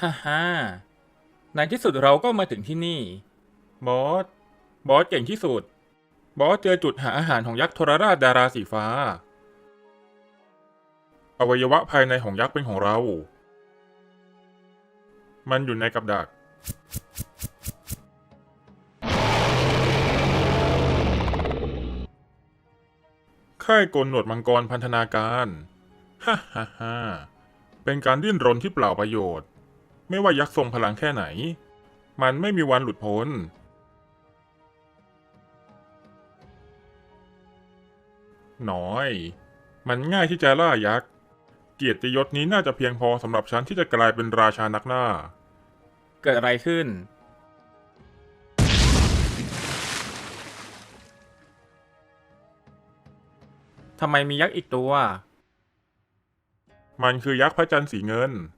ฮ่าฮ่าในที่สุดเราก็มาถึงที่นี่ บอส บอสเก่งที่สุด บอสเจอจุดหาอาหารของยักษ์โทรราชดาราสีฟ้า อวัยวะภายในของยักษ์เป็นของเรา มันอยู่ในกับดัก ค่ายโกลหนวดมังกรพันธนาการ ฮ่าฮ่าฮ่าเป็นการดิ้นรนที่เปล่าประโยชน์ ไม่ว่ายักษ์ทรงพลังแค่ไหน มันไม่มีวันหลุดพ้นหน้อย มันง่ายที่จะล่ายักษ์ เกียรติยศนี้น่าจะเพียงพอสำหรับฉันที่จะกลายเป็นราชานักล่า เกิดอะไรขึ้น ทำไมมียักษ์อีกตัว มันคือยักษ์พระจันทร์สีเงินพ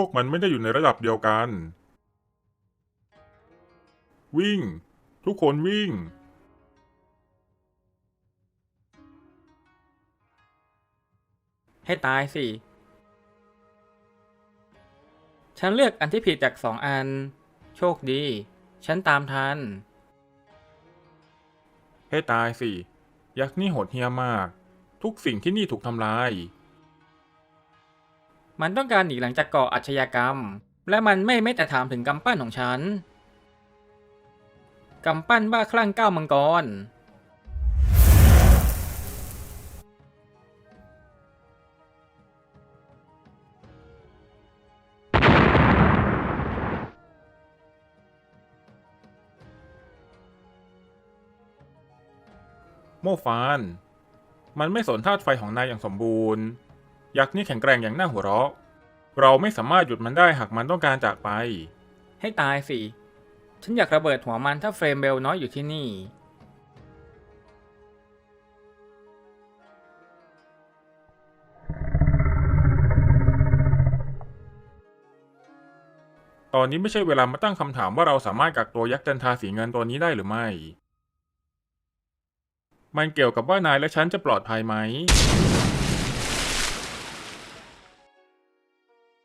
วกมันไม่ได้อยู่ในระดับเดียวกัน วิ่ง ทุกคนวิ่ง ให้ตายสิ ฉันเลือกอันที่ผิดจากสองอัน โชคดี ฉันตามทัน ให้ตายสิ ยักษ์นี่โหดเหี้ยมมาก ทุกสิ่งที่นี่ถูกทำลาย มันต้องการหนีหลังจากก่ออาชญากรรม และมันไม่ไม่แต่ถามถึงกำปั้นของฉันกำปั้นบ้าคลั่งก้าวมังกร โมฟาน มันไม่สนธาตุไฟของนายอย่างสมบูรณ์ ยักษ์นี่แข็งแกร่งอย่างน่าหัวเราะ เราไม่สามารถหยุดมันได้หากมันต้องการจากไป ให้ตายสิ ฉันอยากระเบิดหัวมันถ้าเฟรมเบลน้อยอยู่ที่นี่ ตอนนี้ไม่ใช่เวลามาตั้งคำถามว่าเราสามารถกักตัวยักษ์จันทราสีเงินตัวนี้ได้หรือไม่ มันเกี่ยวกับว่านายและฉันจะปลอดภัยไหม